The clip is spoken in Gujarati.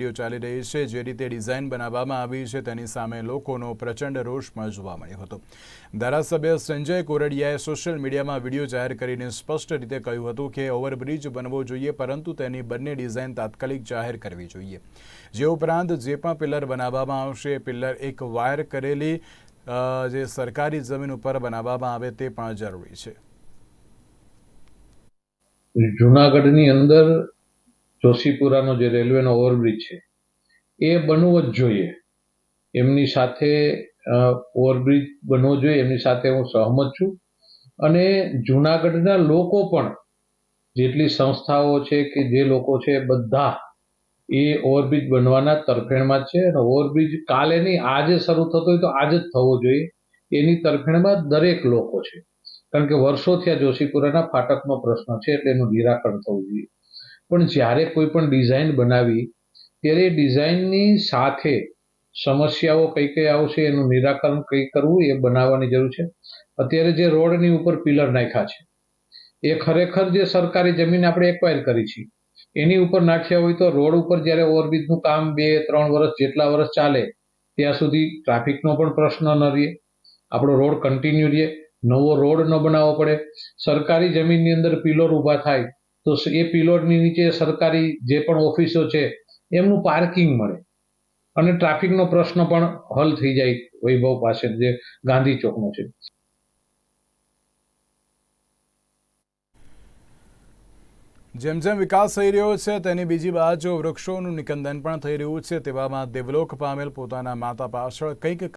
વીડિયો ચાલી રહી છે, જે રીતે ડિઝાઇન બનાવવામાં આવી છે, તેની સામે લોકોનો પ્રચંડ રોષ પણ જોવા મળ્યો હતો. ધારાસભ્ય સંજય કોરડિયાએ સોશિયલ મીડિયામાં વીડિયો જાહેર કરીને સ્પષ્ટ રીતે કહ્યું હતું કે ઓવરબ્રિજ બનવો જોઈએ, પરંતુ તેની બંને ડિઝાઇન તાત્કાલિક જાહેર કરવી જોઈએ. જે ઉપરાંત જે પણ પિલર બનાવવામાં આવશે, પિલર એક વાયર કરેલી જે સરકારી જમીન ઉપર બનાવવામાં આવે તે પણ જરૂરી છે. જૂનાગઢની અંદર જોશીપુરાનો જે રેલવેનો ઓવરબ્રિજ છે, એ બનવો જ જોઈએ. એમની સાથે ઓવરબ્રિજ બનવો જોઈએ, એમની સાથે હું સહમત છું. અને જુનાગઢના લોકો પણ, જેટલી સંસ્થાઓ છે કે જે લોકો છે, બધા એ ઓવરબ્રિજ બનવાના તરફેણમાં છે. અને ઓવરબ્રિજ કાલે નહીં, આજે શરૂ થતો હોય તો આજે જ થવો જોઈએ. એની તરફેણમાં દરેક લોકો છે. કારણ કે વર્ષોથી આ જોશીપુરાના ફાટકનો પ્રશ્ન છે, એટલે એનું નિરાકરણ થવું જોઈએ. પણ જ્યારે કોઈ પણ ડિઝાઇન બનાવી, ત્યારે એ ડિઝાઇનની સાથે સમસ્યાઓ કઈ કઈ આવશે, એનું નિરાકરણ કઈ કરવું, એ બનાવવાની જરૂર છે. અત્યારે જે રોડની ઉપર પિલર નાખ્યા છે, એ ખરેખર જે સરકારી જમીન આપણે એક્વાયર કરી છે, એની ઉપર નાખ્યા હોય તો રોડ ઉપર જ્યારે ઓવરબ્રિજનું કામ બે, ત્રણ વર્ષ જેટલા વર્ષ ચાલે, ત્યાં સુધી ટ્રાફિકનો પણ પ્રશ્ન ન રહે, આપણો રોડ કન્ટિન્યુ રહે, નવો રોડ ન બનાવવો પડે. સરકારી જમીનની અંદર પિલર ઊભા થાય તો એ પિલરની નીચે સરકારી જે પણ ઓફિસો છે, એમનું પાર્કિંગ મળે. અને ટ્રાફિકનો પ્રશ્ન પણ હલ થઈ જાય વૈભવ પાસે, જે ગાંધી ચોકનો છે. જેમ જેમ વિકાસ થઈ રહ્યો છે, તેની બીજી બાજુ વૃક્ષોનું નિકંદન પણ થઈ રહ્યું છે. તેવામાં દેવલોક પામેલ પોતાના માતા પાછળ કંઈક